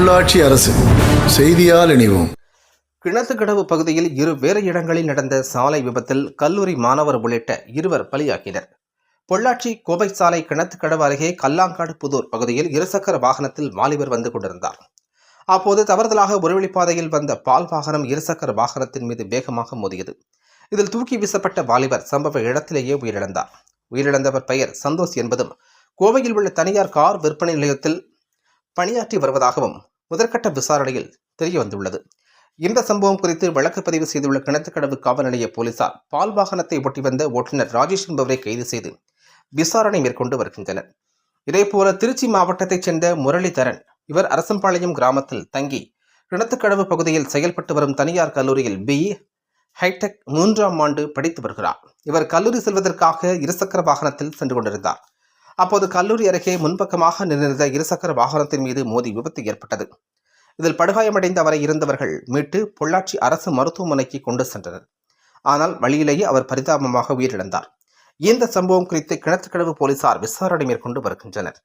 உள்ளாட்சி அரசு. செய்தியால் இணைவோம். கிணத்துக்கடவு பகுதியில் இரு வேறு இடங்களில் நடந்த சாலை விபத்தில் கல்லூரி மாணவர் உள்ளிட்ட இருவர் பலியாகினர். பொள்ளாச்சி கோவை சாலை கிணத்துக்கடவு அருகே கல்லாங்காடு புதூர் பகுதியில் இருசக்கர வாகனத்தில் வாலிபர் வந்து கொண்டிருந்தார். அப்போது தவறுதலாக ஒருவழிப்பாதையில் வந்த பால் வாகனம் இருசக்கர வாகனத்தின் மீது வேகமாக மோதியது. இதில் தூக்கி வீசப்பட்ட வாலிபர் சம்பவ இடத்திலேயே உயிரிழந்தார். உயிரிழந்தவர் பெயர் சந்தோஷ் என்பதும் கோவையில் உள்ள தனியார் கார் விற்பனை நிலையத்தில் பணியாற்றி வருவதாகவும் முதற்கட்ட விசாரணையில் தெரிய வந்துள்ளது. இந்த சம்பவம் குறித்து வழக்கு பதிவு செய்துள்ள கிணத்துக்கடவு காவல் நிலைய போலீசார் பால் வாகனத்தை ஒட்டி வந்த ஓட்டுநர் ராஜேஷ் என்பவரை கைது செய்து விசாரணை மேற்கொண்டு வருகின்றனர். இதேபோல திருச்சி மாவட்டத்தைச் சேர்ந்த முரளிதரன் இவர் அரசம்பாளையம் கிராமத்தில் தங்கி கிணத்துக்கடவு பகுதியில் செயல்பட்டு வரும் தனியார் கல்லூரியில் பிஇ ஹைடெக் மூன்றாம் ஆண்டு படித்து வருகிறார். இவர் கல்லூரி செல்வதற்காக இருசக்கர வாகனத்தில் சென்று கொண்டிருந்தார். அப்போது கல்லூரி அருகே முன்பக்கமாக நின்றிருந்த இருசக்கர வாகனத்தின் மீது மோதி விபத்து ஏற்பட்டது. இதில் படுகாயமடைந்த அவரை இருந்தவர்கள் மீட்டு பொள்ளாச்சி அரசு மருத்துவமனைக்கு கொண்டு சென்றனர். ஆனால் வழியிலேயே அவர் பரிதாபமாக உயிரிழந்தார். இந்த சம்பவம் குறித்து கிணத்துக்கடவு போலீசார் விசாரணை மேற்கொண்டு வருகின்றனர்.